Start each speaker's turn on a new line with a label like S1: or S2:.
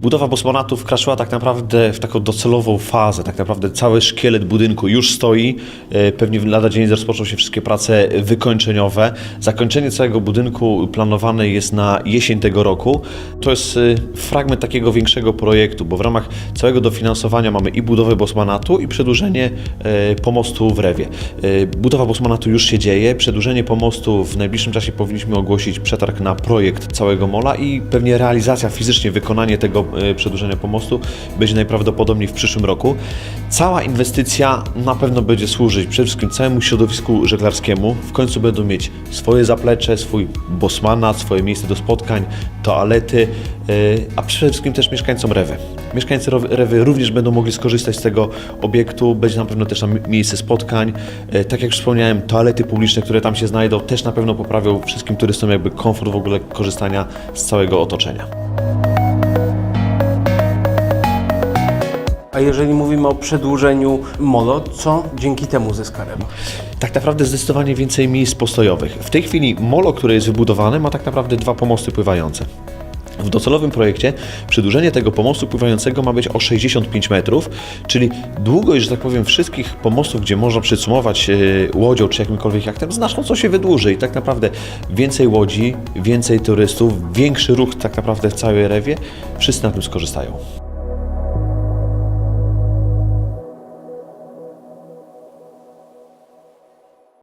S1: Budowa Bosmonatu wkraczyła tak naprawdę w taką docelową fazę. Tak naprawdę cały szkielet budynku już stoi. E, Pewnie lada dzień rozpoczną się wszystkie prace wykończeniowe. Zakończenie całego budynku planowane jest na jesień tego roku. To jest e, fragment takiego większego projektu, bo w ramach całego dofinansowania mamy i budowę Bosmonatu i przedłużenie e, pomostu w Rewie. Budowa Bosmonatu już się dzieje. Przedłużenie pomostu w najbliższym czasie powinniśmy ogłosić przetarg na projekt całego mola i pewnie realizacja, fizycznie wykonanie tego przedłużenia pomostu będzie najprawdopodobniej w przyszłym roku. Cała inwestycja na pewno będzie służyć przede wszystkim całemu środowisku żeglarskiemu. W końcu będą mieć swoje zaplecze, swój bosmanat, swoje miejsce do spotkań, toalety, e, a przede wszystkim też mieszkańcom Rewy. Mieszkańcy Rewy również będą mogli skorzystać z tego obiektu. Będzie na pewno też tam miejsce spotkań. E, Tak jak wspomniałem, toalety publiczne, które tam się znajdą, też na pewno poprawią wszystkim turystom jakby komfort w ogóle korzystania z całego otoczenia.
S2: A jeżeli mówimy o przedłużeniu molo, co dzięki temu zyska?
S1: Tak naprawdę zdecydowanie więcej miejsc postojowych. W tej chwili molo, które jest wybudowane, ma tak naprawdę dwa pomosty pływające. W docelowym projekcie przedłużenie tego pomostu pływającego ma być o 65 metrów, czyli długość, że tak powiem, wszystkich pomostów, gdzie można przycumować e, łodzią czy jakimkolwiek jachtem, znacząco się wydłuży i tak naprawdę więcej łodzi, więcej turystów, większy ruch tak naprawdę w całej Rewie, wszyscy na tym skorzystają.